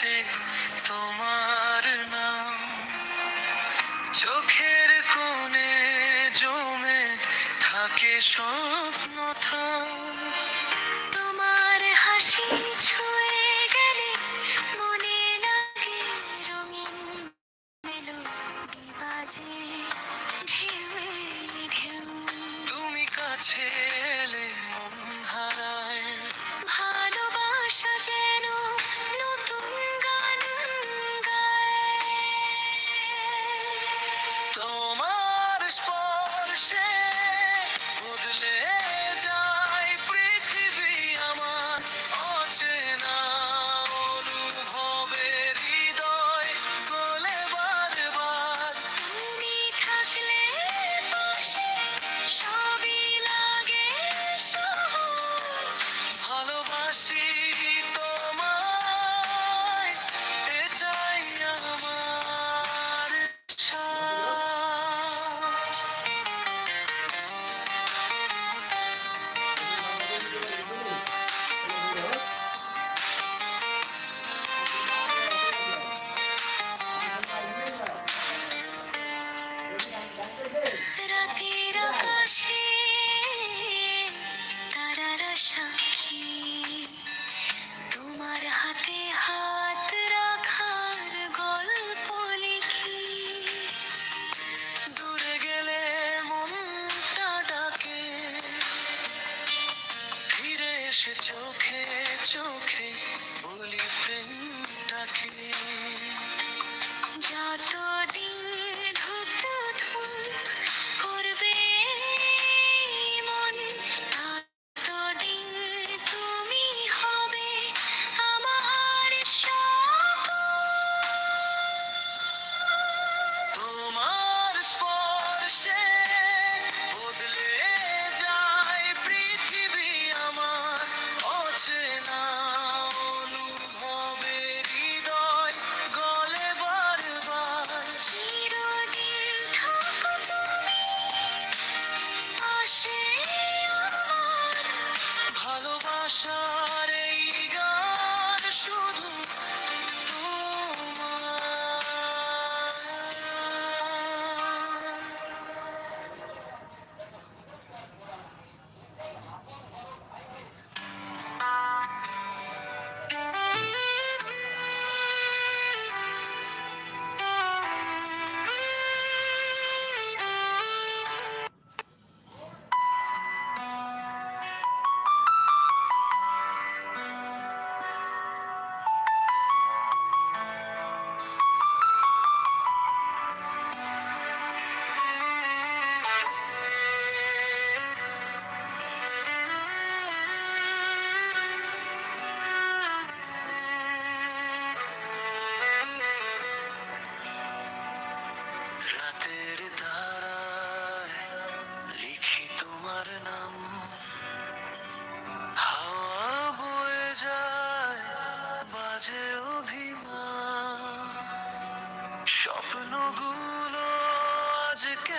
আছে তোমার নাম। চোখের কোণে জমে থাকে স্বপ্ন থাম I see. শেষ চোখে চোখে বলি প্রেম ডাকে special. স্বপ্নগুলো আজকে